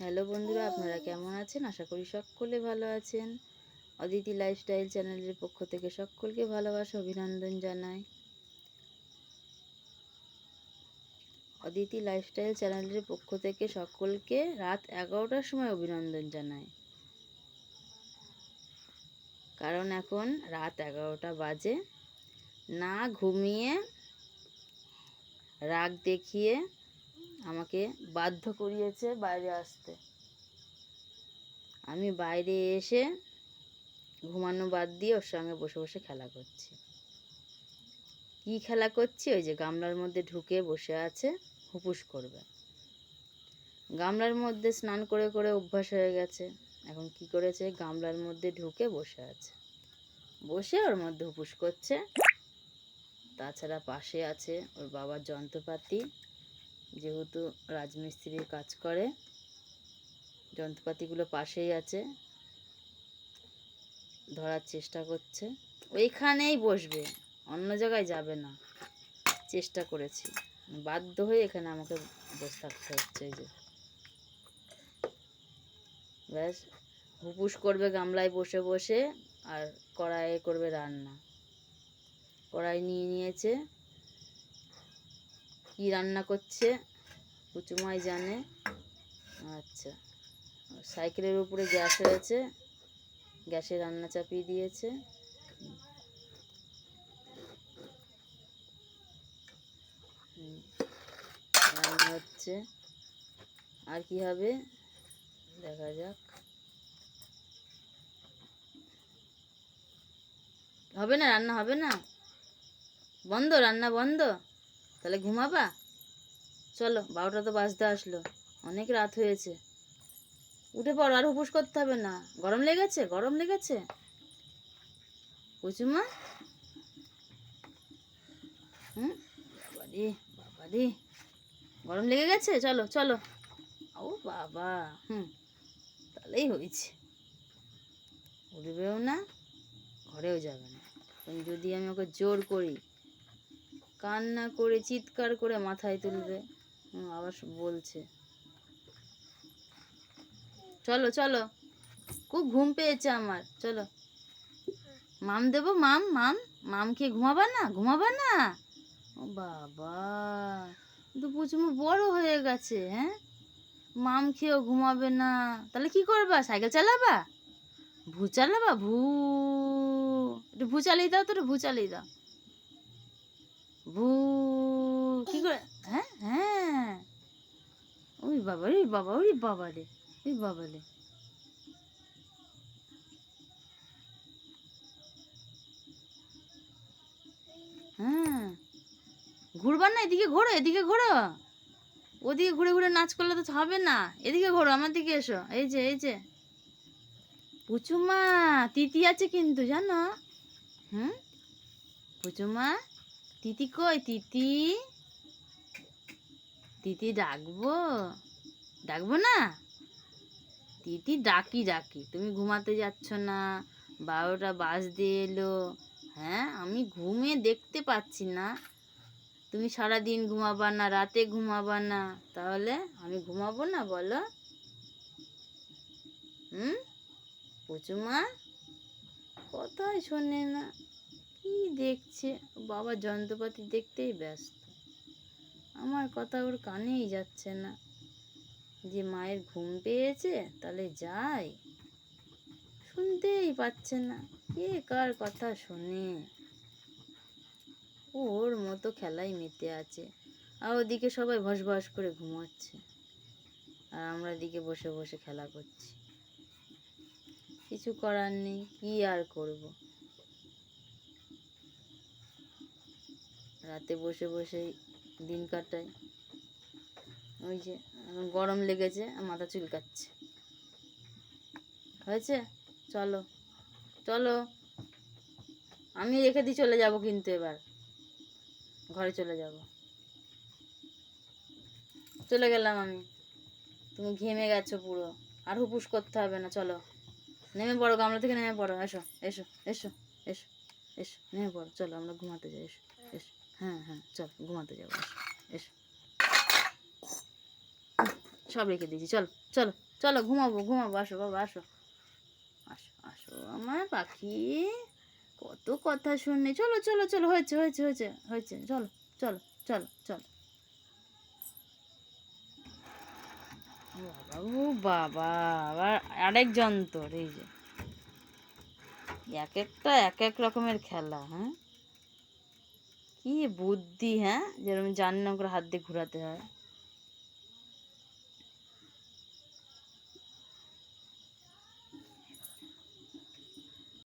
Hello বন্ধুরা, আপনারা কেমন আছেন? আশা করি সকলে ভালো আছেন। অদিতি লাইফস্টাইল চ্যানেলের পক্ষ থেকে সকলকে ভালোবাসা, অভিনন্দন জানাই। অদিতি লাইফস্টাইল চ্যানেলের পক্ষ থেকে সকলকে রাত এগারোটার সময় অভিনন্দন জানাই। কারণ এখন রাত এগারোটা বাজে। না ঘুমিয়ে, রাগ দেখিয়ে আমাকে বাধ্য করিয়েছে বাইরে আসতে। আমি বাইরে এসে ঘুমানো বাদ দিয়ে ওর সঙ্গে বসে বসে খেলা করছি। কি খেলা করছি? ওই যে গামলার মধ্যে ঢুকে বসে আছে, হুপুস করবে। গামলার মধ্যে স্নান করে করে অভ্যাস হয়ে গেছে। এখন কি করেছে? গামলার মধ্যে ঢুকে বসে আছে। বসে ওর মধ্যে হুপুস করছে। তাছাড়া পাশে আছে ওর বাবার যন্ত্রপাতি। যেহেতু রাজমিস্ত্রির কাজ করে, যন্ত্রপাতিগুলো পাশেই আছে, ধরার চেষ্টা করছে। ওইখানেই বসবে, অন্য জায়গায় যাবে না। চেষ্টা করেছি। বাধ্য হয়ে এখানে আমাকে বসে থাকতে হচ্ছে যে। ব্যাস, হুপুস করবে গামলায় বসে বসে, আর কড়াইয়ে করবে রান্না। কড়াই নিয়ে নিয়েছে। কি রান্না করছে? কুচুমাই জানে। আচ্ছা। সাইকেলের উপরে গ্যাস হয়েছে গ্যাসে রান্না চাপিয়ে দিয়েছে। রান্না হচ্ছে। আর কি হবে? দেখা যাক। হবে না? রান্না হবে না? বন্ধ? রান্না বন্ধ? তাহলে ঘুমাবা? চলো, বারোটা তো বাজতে আসলো। অনেক রাত হয়েছে। উঠে পড়ো, আর উপোস করতে হবে না। গরম লেগেছে? গরম লেগেছে? কুচুমা হুম? বাবারে বাবারে। গরম লেগে গেছে? চলো চলো। ও বাবা, হুম। তাহলেই হয়েছে। উঠবেও না, ঘরেও যাবে না। যদি আমি ওকে জোর করি কান্না করে, চিৎকার করে মাথায় তুলবে। আবার বলছে। চলো চলো। খুব ঘুম পেয়েছে আমার। চলো। মাম দেবো? মাম মাম? মাম খেয়ে ঘুমাবা না? ঘুমাবা না? ও বাবা। তো পুচুমু বড় হয়ে গেছে হ্যাঁ? মাম খেয়েও ঘুমাবে না। তাহলে কি করবা? সাইকেল চালাবা? ভু চালাবা? ভু। একটু ভু চালিয়ে দাও তো ভু চালিয়ে দাও। ভু কি করে হ্যাঁ হ্যাঁ। ওই বাবা রে, বাবা ওরে বাবা রে, ওই বাবা রে। হ্যাঁ। ঘুরবা না, এদিকে ঘোরো এদিকে ঘোরো। ওদিকে ঘুরে ঘুরে নাচ করলে তো হবে না। এদিকে ঘোরো, আমার দিকে এসো। এই যে এই যে। পুচুমা, তিতি আছে কিন্তু, জানো? হুম? পুচুমা? তিতি কই? তিতি? তিতি ডাকবো? ডাকবো না? তিতি ডাকি ডাকি। তুমি ঘুমাতে যাচ্ছ না। বারোটা বাস দিয়ে এলো। হ্যাঁ আমি ঘুমে দেখতে পাচ্ছি না। তুমি সারা দিন ঘুমাবা না, রাতে ঘুমাবা না। তাহলে আমি ঘুমাবো না, বলো? হুম? পুচুমা? কথাই শোনে না। কি দেখছে? বাবা যন্ত্রপাতি দেখতেই ব্যস্ত। আমার কথা ওর কানেই যাচ্ছে না। যে মায়ের ঘুম পেয়েছে, তাহলে যাই। শুনতেই পাচ্ছে না। কে কার কথা শোনে? ওর মতো খেলাই মেতে আছে। আর ওদিকে সবাই ভস ভস করে ঘুমাচ্ছে। আর আমরা এদিকে বসে বসে খেলা করছি। কিছু করার নেই, কি আর করব? রাতে বসে বসে দিন কাটাই। ওই যে গরম লেগেছে মাথা চুলকাচ্ছে। হয়েছে? চলো চলো। আমি রেখে দিয়ে চলে যাব কিন্তু এবার। ঘরে চলে যাব। চলে গেলাম আমি। তুমি ঘেমে গেছো পুরো। আর হুপুস করতে হবে না, চলো। নেমে পড়ো, গামলা থেকে নেমে পড়ো। এসো এসো এসো এসো। এসো নেমে পড়ো চলো আমরা ঘুমাতে যাই, এস এস হ্যাঁ হ্যাঁ চল, ঘুমাতে যাব, এস সব রেখে দিয়েছি, চলো চলো চলো ঘুমাবো ঘুমাবো, আসো, বাবা, আসো। আসো আসো, আমার পাখি, কত কথা শুনে, চলো চলো চলো, হয়েছে হয়েছে হয়েছে হয়েছে, চলো চলো চলো চলো। বাবা, ও বাবা, আবার আরেক যন্ত্র, এই যে। এক একটা, এক এক রকমের খেলা হ্যাঁ? কি বুদ্ধি হ্যাঁ? যেরকম জানি না করে হাত দিয়ে ঘোরাতে হয়।